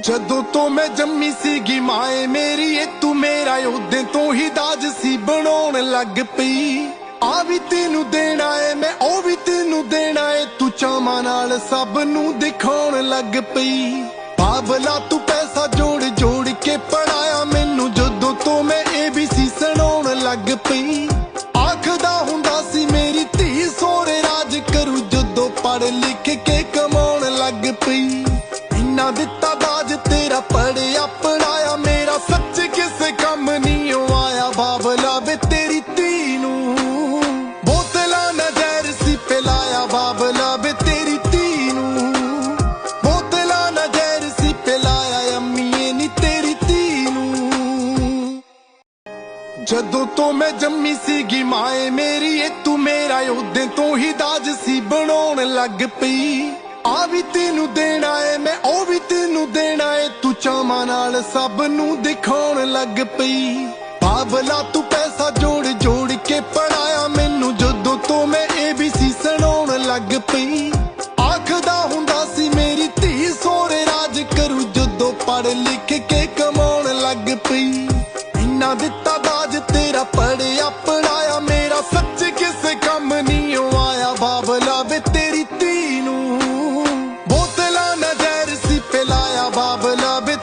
ਜਦੋਂ ਤੋਂ ਮੈਂ ਜੰਮੀ ਸੀਗੀ ਮਾਏ ਮੇਰੀ ਏ ਤੂੰ ਮੇਰਾ ਉਹਦੇ ਤੋਂ ਹੀ ਦਾਜ ਸੀ ਬਣਾਉਣ ਲੱਗ ਪਈ। ਆ ਵੀ ਤੈਨੂੰ ਦੇਣਾ ਏ, ਮੈਂ ਉਹ ਵੀ ਤੈਨੂੰ ਦੇਣਾ ਏ, ਤੂੰ ਚਾਵਾਂ ਨਾਲ ਸਭ ਨੂੰ ਦਿਖਾਉਣ ਲੱਗ ਪਈ। ਬਾਬਲਾ, ਤੂੰ ਪੈਸਾ ਜੋੜ ਜੋੜ ਕੇ ਪੜਾਇਆ ਮੈਨੂੰ, ਜਦੋਂ ਤੋਂ ਮੈਂ ABC ਸੁਣਾਉਣ ਲੱਗ ਪਈ। ਆਖਦਾ ਹੁੰਦਾ ਸੀ, ਮੇਰੀ ਧੀ ਸੋਰੇ ਰਾਜ ਕਰੂ, ਜਦੋਂ ਪੜ ਲਿਖ ਕੇ ਕਮਾਉਣ ਲੱਗ ਪਈ। ਇੰਨਾ ਦਿੱਤਾ ਬਾਬਲਾ ਵੇ ਤੇਰੀ ਧੀ ਨੂੰ। ਬੋਤਲਾਂ ਨਜ਼ਰ ਸੀ ਪਿਲਾਇਆ ਅੰਮੀਏ ਨੀ ਤੇਰੀ ਧੀ ਨੂੰ। ਜਦੋਂ ਤੋਂ ਮੈਂ ਜੰਮੀ ਸੀਗੀ ਮਾਏ ਮੇਰੀ ਏ ਤੂੰ ਮੇਰਾ ਉਹਦੇ ਤੋਂ ਹੀ ਦਾਜ ਸੀ ਬਣਾਉਣ ਲੱਗ ਪਈ। ਆ ਵੀ ਤੈਨੂੰ ਦੇਣਾ ਏ, ਮੈਂ ਉਹ ਵੀ ਤੈਨੂੰ ਦੇਣਾ ਏ, ਤੂੰ ਚਾਵਾਂ ਨਾਲ ਸਭ ਨੂੰ ਦਿਖਾਉਣ ਲੱਗ ਪਈ। ਬਾਬਲਾ ਤੂੰ ਪੈਸਾ ਜੋੜ ਜੋੜ ਕੇ ਪੜਾਇਆ ਪਈ। ਆਖਦਾ ਹੁੰਦਾ ਸੀ, ਮੇਰੀ ਧੀ ਸੋਹਰੇ ਰਾਜ ਕਰੂ। ਜਦੋਂ ਪੜ ਲਿਖ ਕੇ ਕਮਾਉਣ ਲੱਗ ਪਈ। ਇੰਨਾ ਦਿੱਤਾ ਬਾਜ ਤੇਰਾ ਪੜਿਆ ਪੜਾਇਆ ਮੇਰਾ ਸੱਚ ਕਿਸੇ ਕੰਮ ਨਹੀਂ ਆਇਆ। ਬਾਬਲਾ ਵੇ ਤੇਰੀ ਧੀ ਨੂੰ। ਬੋਤਲਾਂ ਨਜ਼ਰ ਸੀ ਪਿਲਾਇਆ ਬਾਬਲਾ ਵੇ